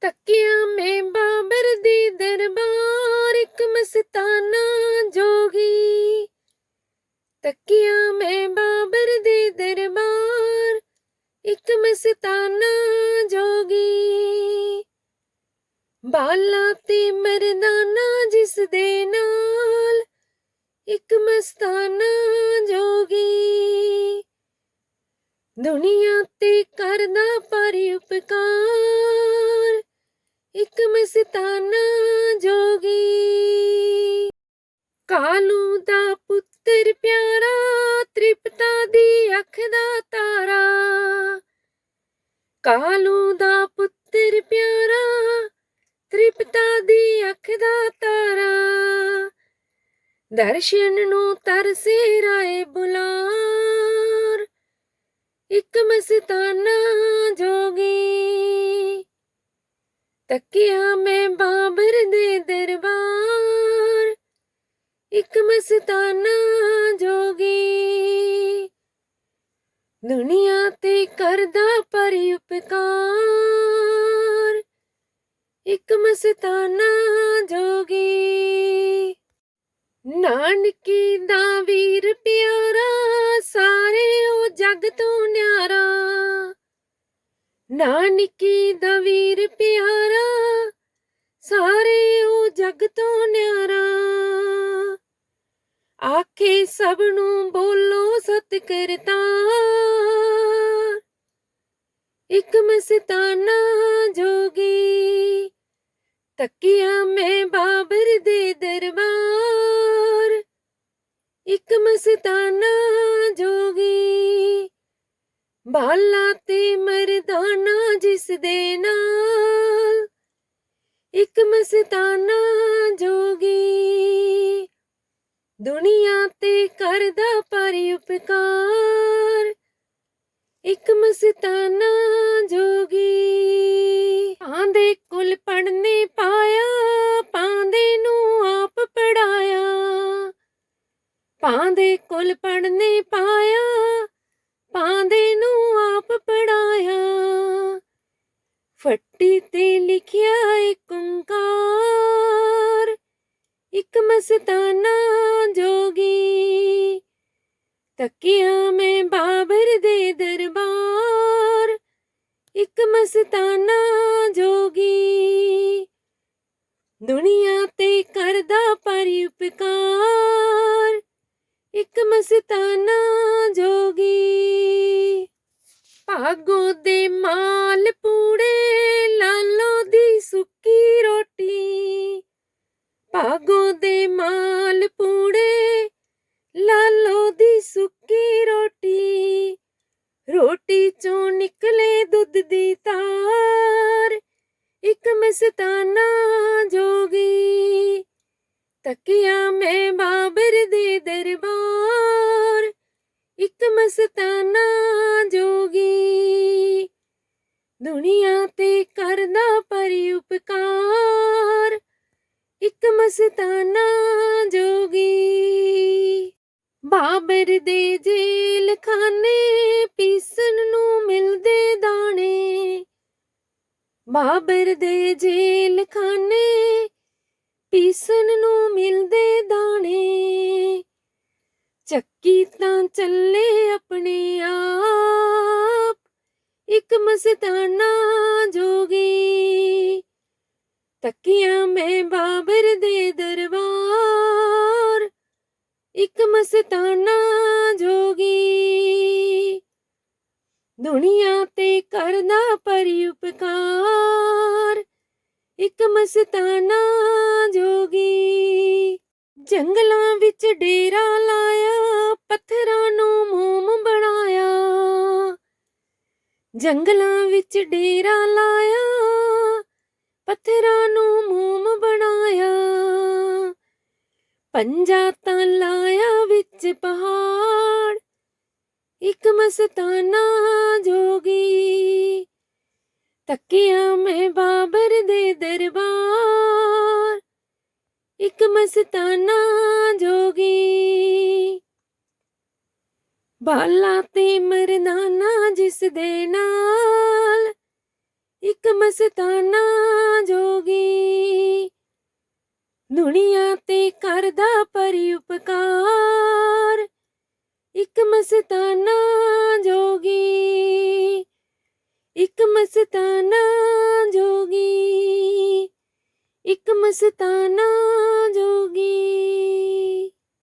ਤੱਕਿਆ ਮੈਂ ਬਾਬਰ ਦੀ ਦਰਬਾਰ ਇੱਕ ਮਸਤਾਨਾ ਜੋਗੀ। ਤੱਕਿਆ ਮੈਂ ਬਾਬਰ ਦੀ ਦਰਬਾਰ ਇੱਕ ਮਸਤਾਨਾ ਜੋਗੀ। ਬਾਲਾ ਤੇ ਮਰਦਾਨਾ ਜਿਸ ਦੇ ਨਾਲ ਇੱਕ ਮਸਤਾਨਾ ਜੋਗੀ। ਦੁਨੀਆ ਤੇ ਕਰਦਾ ਮਸਤਾਨਾ ਜੋਗੀ। ਕਾਲੂ ਦਾ ਪੁੱਤਰ ਪਿਆਰਾ, ਤ੍ਰਿਪਤਾ ਦੀ ਅੱਖ ਦਾ ਤਾਰਾ। ਕਾਲੂ ਦਾ ਪੁੱਤਰ ਪਿਆਰਾ, ਤ੍ਰਿਪਤਾ ਦੀ ਅੱਖ ਦਾ ਤਾਰਾ। ਦਰਸ਼ਨ ਨੂੰ ਤਰਸੇ ਰਾਏ ਬੁਲਾਰ। ਇੱਕ ਮਸਤਾਨਾ ਜੋਗੀ। ਤੱਕਿਆ ਮੈਂ ਬਾਬਰ ਦੇ ਦਰਬਾਰ, ਇੱਕ ਮਸਤਾਨਾ ਜੋਗੀ। ਦੁਨੀਆ ਤੇ ਕਰਦਾ ਪਰ ਉਪਕਾਰ, ਇੱਕ ਮਸਤਾਨਾ ਜੋਗੀ। ਨਾਨਕੀ ਦਾ ਵੀਰ ਪਿਆਰਾ, ਸਾਰੇ ਉਹ ਜਗ ਤੋਂ ਨਿਆਰਾ। ਨਾਨਕੀ ਦਾ ਵੀਰ ਪਿਆਰਾ, ਸਾਰੇ ਉਹ ਜਗ ਤੋਂ ਨਿਆਰਾ। ਆਖੇ ਸਭ ਨੂੰ ਬੋਲੋ ਸਤ ਕਰਤਾਰ ਇੱਕ ਮਸਤਾਨਾ ਜੋਗੀ, ਤੱਕਿਆ ਮੈਂ ਬਾਬਰ ਦੇ ਦਰਬਾਰ। ਇੱਕ ਮਸਤਾਨਾ ਜੋਗੀ ਬਾਲਾ ਤੇ ਮਰਦਾਨਾ ਜਿਸ ਦੇ ਨਾਲ ਇੱਕ ਮਸਤਾਨਾ ਜੋਗੀ ਦੁਨੀਆ ਤੇ ਕਰਦਾ ਪਰ ਉਪਕਾਰ ਇੱਕ ਮਸਤਾਨਾ ਜੋਗੀ ਪਾਂਦੇ ਕੁਲ ਪੜਨੇ ਪਾਇਆ ਪਾਂਦੇ ਨੂੰ ਆਪ ਪੜਾਇਆ ਪਾਂਦੇ ਕੁਲ ਪੜਨੇ ਪਾਇਆ ਪਾਂਦੇ ਨੂੰ ਆਪ ਪੜਾਇਆ। ਫੱਟੀ ਤੇ ਲਿਖਿਆ ਏਕ ਓੰਕਾਰ, ਇੱਕ ਮਸਤਾਨਾ ਜੋਗੀ। ਤੱਕਿਆ ਮੈਂ ਬਾਬਰ ਦੇ ਦਰਬਾਰ, ਇੱਕ ਮਸਤਾਨਾ ਜੋਗੀ। ਦੁਨੀਆ ਤੇ ਕਰਦਾ ਪਰ ਉਪਕਾਰ ਇੱਕ ਮਸਤਾਨਾ ਜੋਗੀ। ਭਾਗੋ ਦੇ ਮਾਲ ਪੂੜੇ, ਲਾਲੋ ਦੀ ਸੁੱਕੀ ਰੋਟੀ। ਭਾਗੋ ਦੇ ਮਾਲ ਪੂੜੇ, ਲਾਲੋ ਦੀ ਸੁੱਕੀ ਰੋਟੀ। ਰੋਟੀ ਚੋਂ ਨਿਕਲੇ ਦੁੱਧ ਦੀ ਤਾਰ, ਇੱਕ ਮਸਤਾਨਾ ਜੋਗੀ। ਤੱਕਿਆ ਮੈਂ ਬਾਬਰ ਮਸਤਾਨਾ ਜੋਗੀ। ਬਾਬਰ ਦੇ ਜੇਲ ਖਾਨੇ ਪੀਸਣ ਨੂੰ ਮਿਲਦੇ ਦਾਣੇ। ਬਾਬਰ ਦੇ ਜੇਲ ਖਾਨੇ ਪੀਸਣ ਨੂੰ ਮਿਲਦੇ ਦਾਣੇ। ਚੱਕੀ ਤਾਂ ਚੱਲੇ ਆਪਣੇ ਆਪ, ਇੱਕ ਮਸਤਾਨਾ ਜੋਗੀ। ਤੱਕਿਆ ਮੈਂ ਬਾਬਰ ਦੇ ਦਰਬਾਰ। ਇੱਕ ਮਸਤਾਨਾ ਜੋਗੀ। ਦੁਨੀਆ ਤੇ ਕਰਦਾ ਪਰ ਉਪਕਾਰ ਇੱਕ ਮਸਤਾਨਾ ਜੋਗੀ। ਜੰਗਲਾਂ ਵਿੱਚ ਡੇਰਾ ਲਾਇਆ, ਪੱਥਰਾਂ ਨੂੰ ਮੋਮ ਬਣਾਇਆ। ਜੰਗਲਾਂ ਵਿੱਚ ਡੇਰਾ ਲਾਇਆ, ਪੱਥਰਾਂ ਪੰਜਾ ਤਾਂ ਲਾਇਆ ਵਿੱਚ ਪਹਾੜ, ਇੱਕ ਮਸਤਾਨਾ ਜੋਗੀ। ਤੱਕਿਆ ਮੈਂ ਬਾਬਰ ਦੇ ਦਰਬਾਰ, ਇੱਕ ਮਸਤਾਨਾ ਜੋਗੀ। ਬਾਲਾ ਤੇ ਮਰਦਾਨਾ ਜਿਸ ਦੇ ਨਾਲ, ਇੱਕ ਮਸਤਾਨਾ ਜੋਗੀ। ਦੁਨੀਆ ਤੇ ਕਰਦਾ ਪਰੀ ਉਪਕਾਰ ਇੱਕ ਮਸਤਾਨਾ ਜੋਗੀ ਇੱਕ ਮਸਤਾਨਾ ਜੋਗੀ ਇੱਕ ਮਸਤਾਨਾ